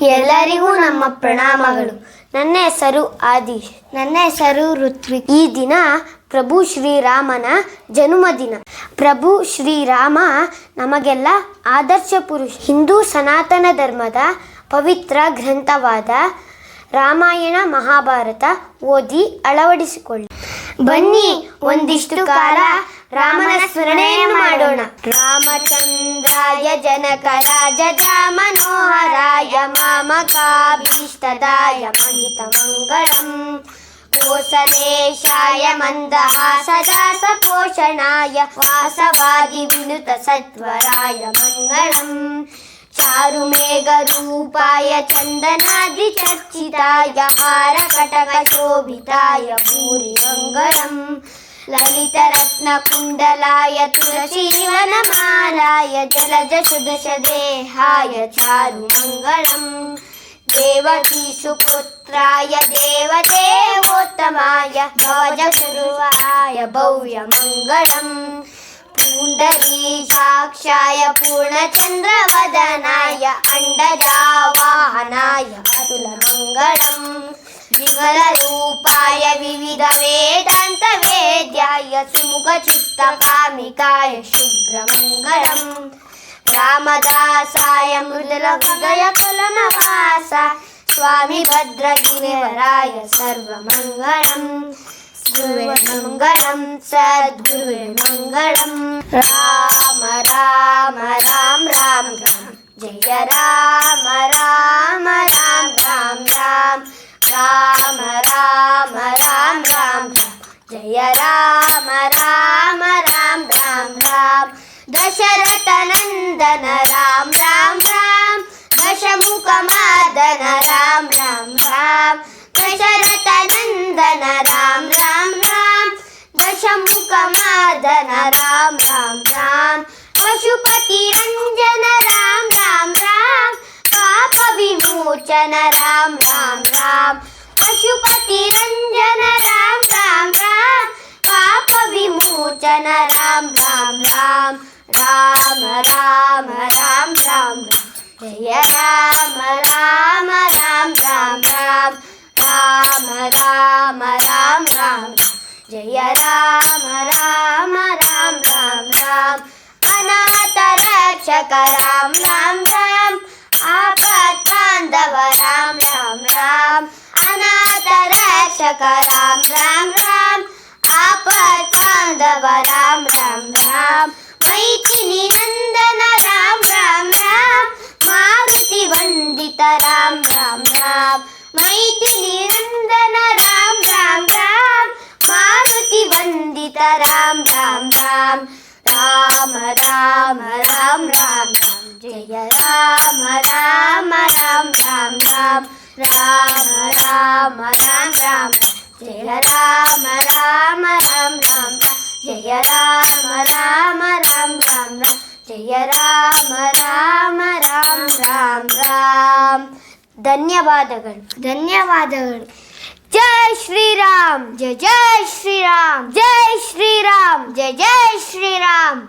ಎಲ್ಲರಿಗೂ ನಮ್ಮ ಪ್ರಣಾಮಗಳು. ನನ್ನ ಹೆಸರು ಆದೀಶ್. ನನ್ನ ಹೆಸರು ಋತ್ವಿ ಈ ದಿನ ಪ್ರಭು ಶ್ರೀರಾಮನ ಜನ್ಮದಿನ ಪ್ರಭು ಶ್ರೀರಾಮ ನಮಗೆಲ್ಲ ಆದರ್ಶ ಪುರುಷ. ಹಿಂದೂ ಸನಾತನ ಧರ್ಮದ ಪವಿತ್ರ ಗ್ರಂಥವಾದ ರಾಮಾಯಣ ಮಹಾಭಾರತ ಓದಿ ಅಳವಡಿಸಿಕೊಳ್ಳಿ. ಬನ್ನಿ ಒಂದಿಷ್ಟು ಕಾಲ ರಾಮನ ಸ್ಮರಣೆಯನ್ನು ಮಾಡೋಣ ರಾಮಚಂದ್ರಾಯ ಜನಕ ರಾಜ ಮನೋಹರಾಯ ಮಾಮಕಾಭೀಷ್ಟದಾಯ ಮಹಿತ ಮಂಗಳಂ ಕೋಸಲೇಶಾಯ ಮಂದಹಾಸದ ಸಪೋಷಣಾಯ ವಾಸವಾದಿ ವಿನುತ ಸತ್ವರಾಯ ಮಂಗಳಂ चारुमेघरूपाय चन्दनाद्रिचर्चिताय हारकटकशोभिताय भूरिमङ्गलम् ललितरत्नकुण्डलाय तुलसीवनमालाय जलजसुदशदेहाय चारुमङ्गलम् देवकी सुपुत्राय देवदेवोत्तमाय भवजसुरुवाय भव्यमङ्गलम् पुण्डरीकाक्षाय पूर्णचन्द्रवदनाय अण्डजावाहनाय अतुलमङ्गलम् विमलरूपाय विविधवेदान्तवेद्याय सुमुखचित्तकामिकाय शुभ्रमङ्गलम् रामदासाय मृदुलहृदयकलनवास स्वामी भद्रगिरिवराय सर्वमङ्गलम् गुरुवे मङ्गलं सद्गुरुवे मङ्गलं राम राम राम राम राम जय राम राम दशमुखमादन राम राम राम दशरथ नंदन राम राम राम दशमुखमादन राम राम राम पशुपतिरञ्जन राम राम राम पापविमोचन राम राम राम पशुपतिरञ्जन राम राम राम पापविमोचन राम राम राम राम जय राम राम राम राम राम राम राम राम राम जय राम राम राम राम राम अनाथ रक्षक राम राम राम बान्धव राम राम राम अनाथ रक्षक राम राम राम बान्धव राम राम राम मैथिली नन्दन கோபித்த ராம் ராம் ராம். மைத்தி நிரந்தன ராம் ராம் ராம். மாருதி வந்தித ராம் ராம் ராம். ராம ராம ராம் ராம் ராம். ஜெய ராம ராம ராம் ராம் ராம். ராம ராம ராம் ராம். ஜெய ராம ராம ராம் ராம். ஜெய ராம ராம ராம் ராம். ராம் ஜெய ராம ಧನ್ಯವಾದಗಳು ಧನ್ಯವಾದಗಳು ಜೈ ಶ್ರೀರಾಮ್ ಜಯ ಜೈ ಶ್ರೀರಾಮ್ ಜೈ ಶ್ರೀರಾಮ್ ಜಯ ಜೈ ಶ್ರೀರಾಮ್